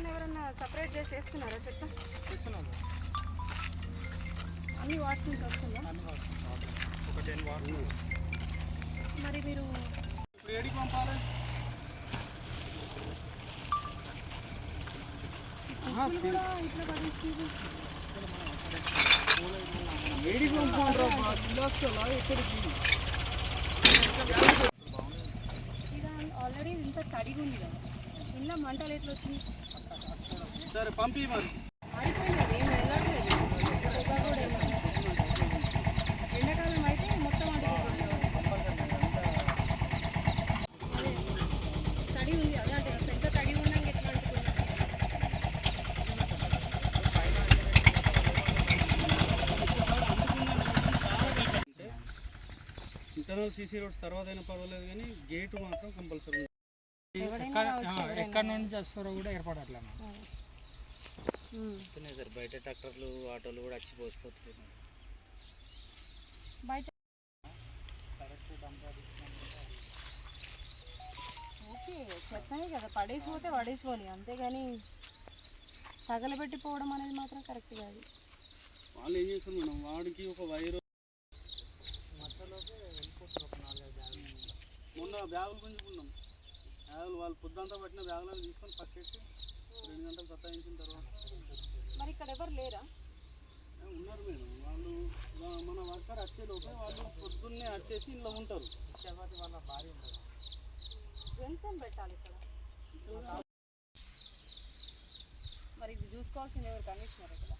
చేసి వేస్తున్నారా చెత్త చేస్తున్నాం అన్ని వాట్స్ నుంచి వస్తుందా ఒక టెన్ మరి మీరు ఇప్పుడు ఏడికి పంపాలి? ఇట్లా పడేసింది ఏడికి పంపాలి ఎక్కడికి? ఆల్రెడీ ఇంత తడిగా ఉంది కదా. ఇంట్లో మంటలు ఎట్లా వచ్చింది సరే పంపి మరి. ఎండాకాలం అయితే మొత్తం తడి ఉంది. అదే అంటే పెద్ద తడి ఉన్నాక ఎట్లా అంటుకున్నా? అంటే ఇంటర్నల్ సీసీ రోడ్స్ తర్వాత అయినా పర్వాలేదు కానీ గేటు మాత్రం కంపల్సరీ. ఎక్కడి నుంచి వస్తారో కూడా ఏర్పడట్లే ఉమ్. వస్తున్నాయి సార్ బయట ట్రాక్టర్లు ఆటోలు కూడా వచ్చి పోసిపోతున్నాయి. బయట ఓకే చెత్తనే కదా పడేసిపోతే పడేసిపోని అంతేగాని తగలబెట్టిపోవడం అనేది మాత్రం కరెక్ట్ కాదు. వాళ్ళు ఏం చేస్తారు మేడం? వాడికి ఒక వైరు మొన్న బ్యాగులు గుంజుకున్నాం బ్యాగులు వాళ్ళు పొద్దుంతా పట్టిన బ్యాగులు తీసుకొని పక్కెట్టి రెండు గంటలు సత్తాయించిన తర్వాత మరి ఇక్కడ ఎవరు లేరా? ఉన్నారు మేము వాళ్ళు మన వర్కర్ వచ్చేలోపే వాళ్ళు పొద్దున్నే వచ్చేసి ఇంట్లో ఉంటారు. తర్వాత వాళ్ళ భార్య ఉంటారు పెట్టాలి ఇక్కడ? మరి ఇది చూసుకోవాల్సింది ఎవరు కండిషనర్ ఇక్కడ?